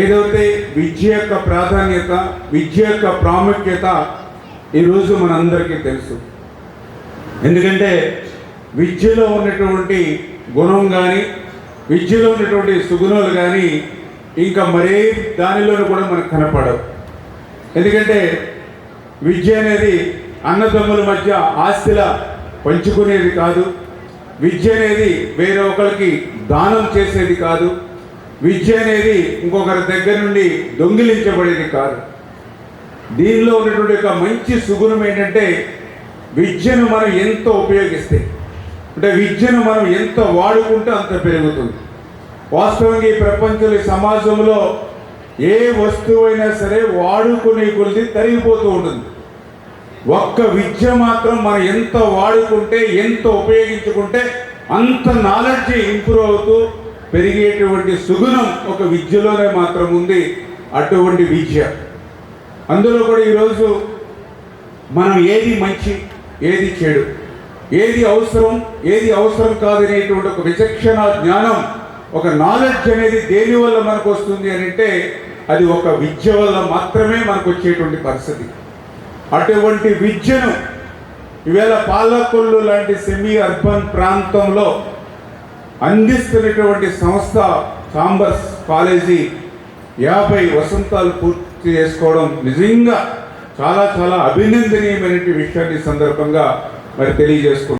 ఏదైతే విద్య యొక్క ప్రాధాన్యత విద్య యొక్క ప్రాముఖ్యత ఈరోజు మనందరికీ తెలుసు. ఎందుకంటే విద్యలో ఉన్నటువంటి గుణం కానీ విద్యలో ఉన్నటువంటి సుగుణాలు కానీ ఇంకా మరే దానిలోనూ కూడా మనకు కనపడవు. ఎందుకంటే విద్య అనేది అన్నదమ్ముల మధ్య ఆస్తిలా పంచుకునేది కాదు. విద్య అనేది వేరే ఒకరికి దానం చేసేది కాదు. విద్య అనేది ఇంకొకరి దగ్గర నుండి దొంగిలించబడేది కాదు. దీనిలో ఉన్నటువంటి ఒక మంచి సుగుణం ఏంటంటే విద్యను మనం ఎంత ఉపయోగిస్తే అంటే విద్యను మనం ఎంత వాడుకుంటే అంత పెరుగుతుంది. వాస్తవంగా ఈ ప్రపంచంలో ఈ సమాజంలో ఏ వస్తువు అయినా సరే వాడుకునే కొలిది తరిగిపోతూ ఉంటుంది. ఒక్క విద్య మాత్రం మనం ఎంత వాడుకుంటే ఎంత ఉపయోగించుకుంటే అంత నాలెడ్జ్ ఇంప్రూవ్ అవుతూ పెరిగేటువంటి సుగుణం ఒక విద్యలోనే మాత్రం ఉంది అటువంటి విద్య. అందులో కూడా ఈరోజు మనం ఏది మంచి ఏది చెడు ఏది అవసరం ఏది అవసరం కాదనేటువంటి ఒక విచక్షణ జ్ఞానం ఒక నాలెడ్జ్ అనేది దేని వల్ల మనకు వస్తుంది అని అంటే అది ఒక విద్య వల్ల మాత్రమే మనకు వచ్చేటువంటి పరిస్థితి. అటువంటి విద్యను ఈవేళ పాలకొల్లు లాంటి సెమీ అర్బన్ ప్రాంతంలో అందిస్తున్నటువంటి సంస్థ చాంబర్స్ కాలేజీ యాభై వసంతాలు పూర్తి చేసుకోవడం నిజంగా చాలా చాలా అభినందనీయమైనటువంటి విషయాన్ని సందర్భంగా మరి తెలియజేసుకుంటున్నాను.